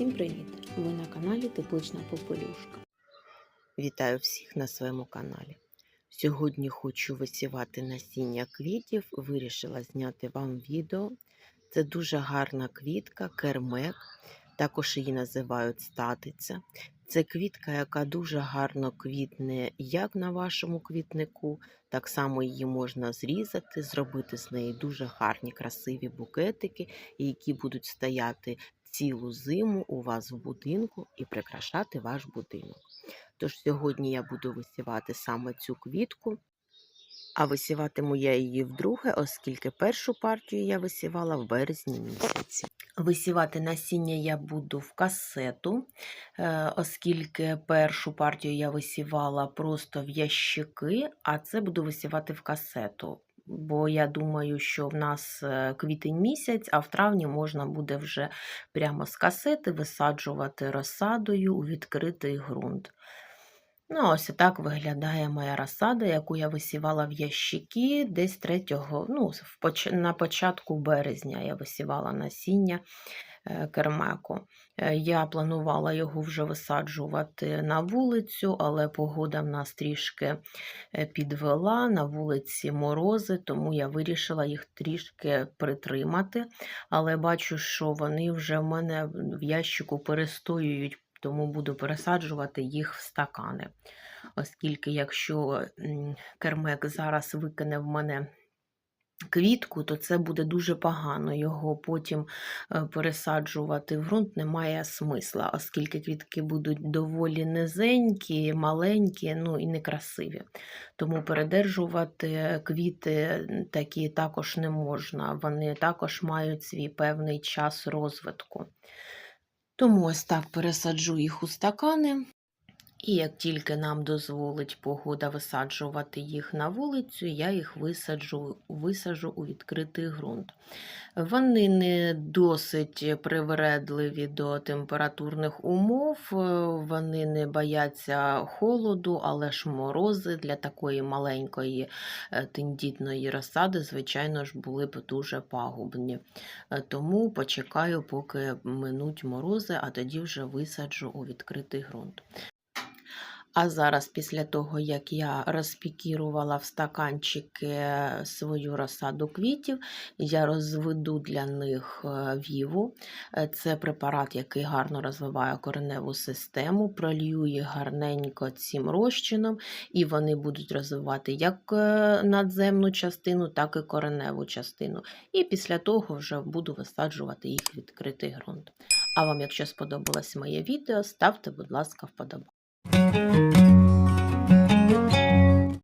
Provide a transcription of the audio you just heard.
Всім привіт! Ви на каналі Теплична Попелюшка. Вітаю всіх на своєму каналі. Сьогодні хочу висівати насіння квітів. Вирішила зняти вам відео. Це дуже гарна квітка, кермек, також її називають статиця. Це квітка, яка дуже гарно квітне як на вашому квітнику, так само її можна зрізати, зробити з неї дуже гарні, красиві букетики, які будуть стояти цілу зиму у вас в будинку і прикрашати ваш будинок. Тож сьогодні я буду висівати саме цю квітку, а висіватиму я її вдруге, оскільки першу партію я висівала в березні місяці. Висівати насіння я буду в касету, е, оскільки першу партію я висівала просто в ящики, а це буду висівати в касету. Бо я думаю, що в нас е, квітень місяць, а в травні можна буде вже прямо з касети висаджувати розсадою у відкритий ґрунт. Ну, ось так виглядає моя розсада, яку я висівала в ящики десь 3, ну, на початку березня я висівала насіння кермеку. Е, Я планувала його вже висаджувати на вулицю, але погода в нас трішки е, підвела, на вулиці морози, тому я вирішила їх трішки притримати. Але бачу, що вони вже в мене в ящику перестоюють тому буду пересаджувати їх в стакани. Оскільки, якщо кермек зараз викине в мене квітку, то це буде дуже погано. Його потім е, пересаджувати в ґрунт немає смисла, оскільки квітки будуть доволі низенькі, маленькі, ну і некрасиві. Тому передержувати квіти такі також не можна. Вони також мають свій певний час розвитку. Тому ось так пересаджу їх у стакани. І як тільки нам дозволить погода висаджувати їх на вулицю, я їх висаджу, висаджу у відкритий ґрунт. Вони не досить привередливі до температурних умов, вони не бояться холоду, але ж морози для такої маленької е, тендітної розсади, звичайно ж, були б дуже пагубні. Е, Тому почекаю, поки минуть морози, а тоді вже висаджу у відкритий ґрунт. А зараз, після того, як я розпікірувала в стаканчики свою розсаду квітів, я розведу для них е, віву. Е, Це препарат, який гарно розвиває кореневу систему, пролью їх гарненько цим розчином, і вони будуть розвивати як е, надземну частину, так і кореневу частину. І після того вже буду висаджувати їх відкритий ґрунт. А вам, якщо сподобалось моє відео, ставте, будь ласка, вподобайку. Música